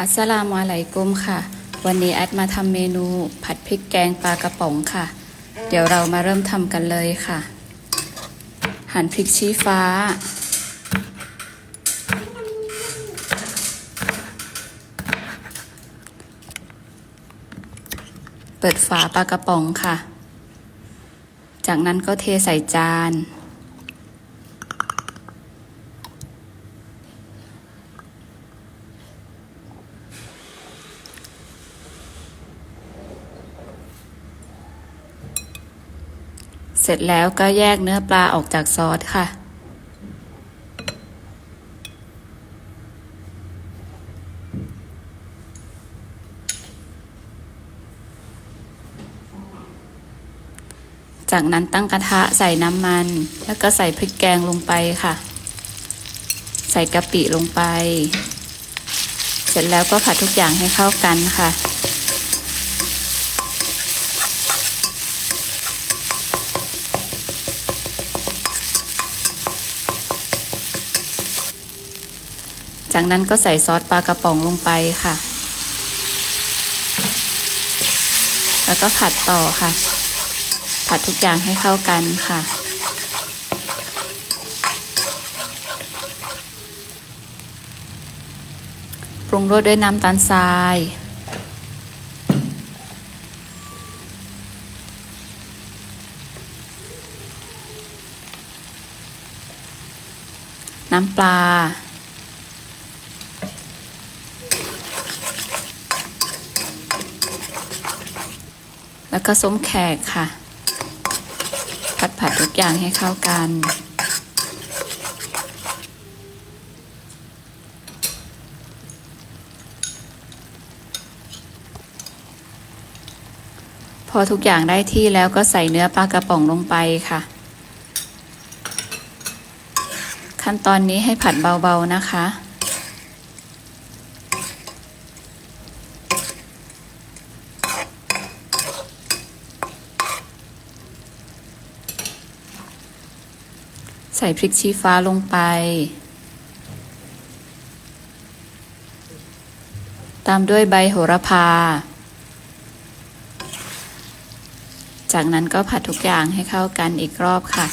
อัสสลามุอะลัยกุมค่ะ วันนี้แอดมาทำเมนูผัดพริกแกงปลากระป๋องค่ะ เดี๋ยวเรามาเริ่มทำกันเลยค่ะ หั่นพริกชี้ฟ้า เปิดฝาปลากระป๋องค่ะ จากนั้นก็เทใส่จาน สร็จแล้วก็แยกเนื้อปลาออกจากซอสค่ะ จากนั้นตั้งกระทะใส่น้ำมัน แล้วก็ใส่พริกแกงลงไปค่ะ ใส่กะปิลงไป เสร็จแล้วก็ผัดทุกอย่างให้เข้ากันค่ะ จากนั้นก็ใส่ซอสปลากระป๋องลงไปค่ะ แล้วก็ผัดต่อค่ะ ผัดทุกอย่างให้เข้ากันค่ะปรุงรสด้วยน้ำตาลทราย น้ำปลา แล้วก็ส้มแขกค่ะ ผัดผัดทุกอย่างให้เข้ากัน พอทุกอย่างได้ที่แล้วก็ใส่เนื้อปลากระป๋องลงไปค่ะ ขั้นตอนนี้ให้ผัดเบาๆนะคะ ใส่พริกชี้ฟ้าลงไป ตามด้วยใบโหระพา จากนั้นก็ผัดทุกอย่างให้เข้ากันอีกรอบค่ะ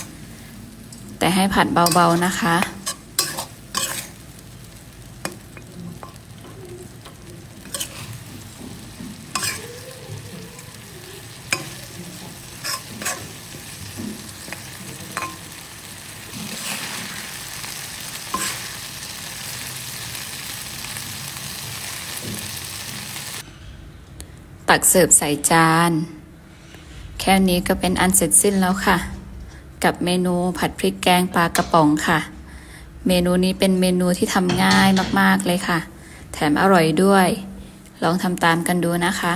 แต่ให้ผัดเบาๆนะคะ ตักเสิร์ฟใส่จาน แค่นี้ก็เป็นอันเสร็จสิ้นแล้วค่ะ กับเมนูผัดพริกแกงปลากระป๋องค่ะ เมนูนี้เป็นเมนูที่ทำง่ายมากๆเลยค่ะ แถมอร่อยด้วย ลองทำตามกันดูนะคะ